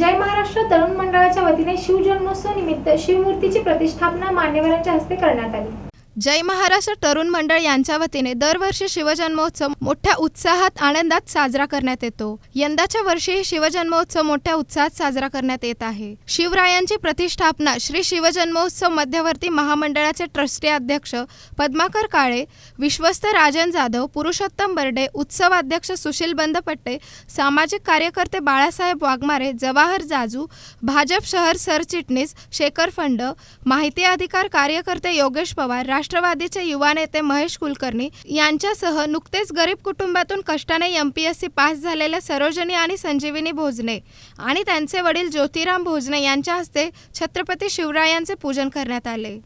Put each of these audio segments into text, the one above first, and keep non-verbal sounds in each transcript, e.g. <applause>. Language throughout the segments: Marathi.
जय महाराष्ट्र तरुण मंडळाच्या वतीने शिवजन्मोत्सव निमित्त शिवमूर्तीची प्रतिष्ठापना मान्यवरांच्या हस्ते करण्यात आली. जय महाराष्ट्र तरुण मंडळ यांच्या वतीने दरवर्षी शिवजन्मोत्सव मोठ्या उत्साहात आनंदात साजरा करण्यात येतो. यंदाच्या वर्षीही शिवजन्मोत्सव मोठ्या उत्साहात साजरा करण्यात येत आहे. शिवरायांची प्रतिष्ठापना श्री शिवजन्मोत्सव मध्यवर्ती महामंडळाचे ट्रस्टी अध्यक्ष पद्माकर काळे विश्वस्त राजन जाधव पुरुषोत्तम बर्डे उत्सवाध्यक्ष सुशील बंदपट्टे सामाजिक कार्यकर्ते बाळासाहेब वाघमारे जवाहर जाजू भाजप शहर सरचिटणीस शेखर फंड माहिती अधिकार कार्यकर्ते योगेश पवार राष्ट्रवादीचे युवा नेते महेश कुलकर्णी यांच्यासह नुकतेच गरीब कुटुंबातून कष्टाने M P S C pass झालेल्या सरोजनी आणि संजीविनी भोजने आणि त्यांचे वडील ज्योतिराम भोजने यांच्या हस्ते छत्रपती शिवरायांचे पूजन करण्यात आले.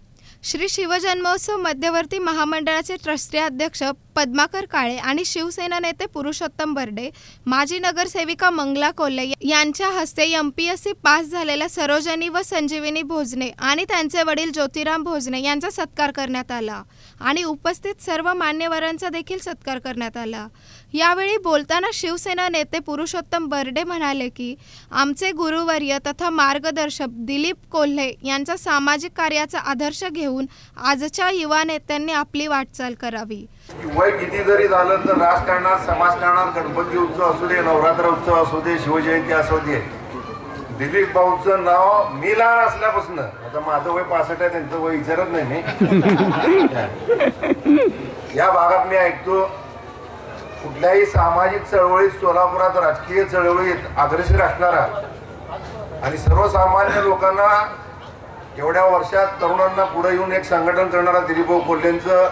श्री शिवजन्मोत्सव मध्यवर्ती महामंडळाचे ट्रस्टी अध्यक्ष पद्माकर काळे आणि शिवसेना नेते पुरुषोत्तम बर्डे माजी नगरसेविका मंगला कोल्हे यांच्या हस्ते M P S C pass झालेल्या सरोजनी व संजीविनी भोजने आणि त्यांचे वडील ज्योतिराम भोजने यांचा सत्कार करण्यात आला आणि उपस्थित सर्व मान्यवरांचा देखील सत्कार करण्यात आला. यावेळी बोलताना शिवसेना नेते पुरुषोत्तम बर्डे म्हणाले की आमचे गुरुवर्य तथा मार्गदर्शक दिलीप कोल्हे यांचा सामाजिक कार्याचा आदर्श घेऊन आजच्या युवा नेत्यांनी आपली वाटचाल करावी. वय किती जरी झालं तर राजकारणात समाजकारणात गणपती उत्सव असू दे नवरात्र उत्सव असू दे शिवजयंती असू दे. दिलीप भाऊचं नाव मी लहान असल्यापासून. आता माझं वय पासष्ट आहे त्यांचं वय विचारत नाही मी. <laughs> या भागात मी ऐकतो कुठल्याही सामाजिक चळवळीत सोलापुरात राजकीय चळवळीत अग्रेसर असणारा आणि सर्वसामान्य लोकांना एवढ्या वर्षात तरुणांना पुढे येऊन एक संघटन करणारा दिलीपभाऊ कोल्हेंचं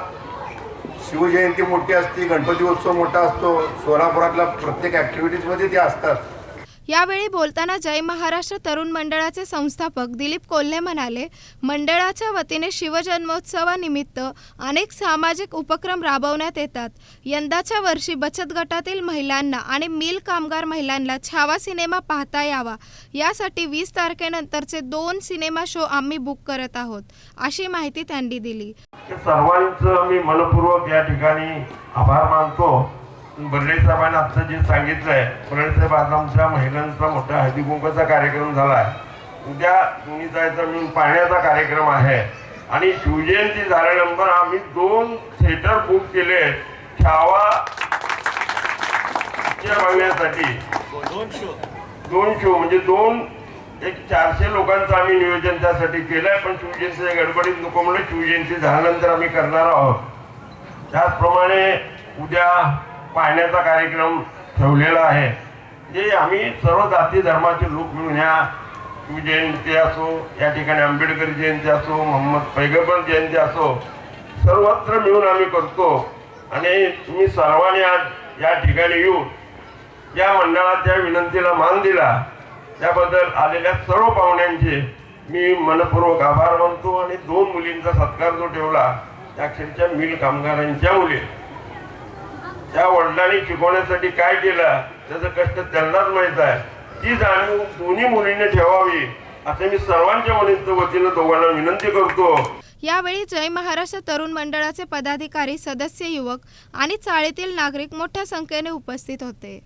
शिवजयंती मोठी असते गणपती उत्सव मोठा असतो सोलापुरातल्या प्रत्येक ॲक्टिव्हिटीजमध्ये ते असतात. यावेळी बोलताना जय महाराष्ट्र तरुण मंडळाचे संस्थापक दिलीप कोल्हे म्हणाले मंडळाच्या वतीने शिवजन्मोत्सवानिमित्त अनेक सामाजिक उपक्रम राबवण्यात येतात. यंदाच्या वर्षी बचत गटातील महिलांना आणि मिल कामगार महिलांना छावा सिनेमा पाहता यावा. यासाठी वीस तारखेनंतरचे दोन सिनेमा शो आम्ही बुक करत आहोत. अशी माहिती त्यांनी दिली. सर्वांचं मी मनपूर्वक या ठिकाणी आभार मानतो. बर्डे साहेबांनी आता जे सांगितलंय बर्डे साहेब आज आमच्या महिलांचा मोठा हळदी कुंकाचा कार्यक्रम झाला आहे उद्या दोन्ही जायचा मिळून पाहण्याचा कार्यक्रम आहे. आणि शिवजयंती झाल्यानंतर आम्ही दोन थिएटर बुक केले छावा बघण्यासाठी. दोन शो म्हणजे दोन एक चारशे लोकांचं आम्ही नियोजन त्यासाठी केलंय पण शिवजयंतीच्या गडबडीत नको म्हणून शिवजयंती झाल्यानंतर आम्ही करणार आहोत. त्याचप्रमाणे उद्या पाहण्याचा कार्यक्रम ठेवलेला आहे. जे आम्ही सर्व जाती धर्माचे लोक मिळून ह्या जयंती असो या ठिकाणी आंबेडकर जयंती असो मोहम्मद पैगंबर जयंती असो सर्वत्र मिळून आम्ही करतो. आणि तुम्ही सर्वांनी आज या ठिकाणी येऊन या मंडळाच्या विनंतीला मान दिला. त्याबद्दल आलेल्या सर्व पाहुण्यांचे मी मनपूर्वक आभार मानतो आणि दोन मुलींचा सत्कार जो ठेवला त्या अक्षरच्या मिल कामगारांच्या मुली त्या वडिलांनी शिकवण्यासाठी काय केलं त्याचं कष्ट त्यांनाच माहीत आहे. ती जाणीव दोन्ही मुलींनी ठेवावी असं मी सर्वांच्या वतीनं वतीनं दोघांना विनंती करतो. यावेळी जय महाराष्ट्र तरुण मंडळाचे पदाधिकारी सदस्य युवक आणि चाळीतील नागरिक मोठ्या संख्येने उपस्थित होते.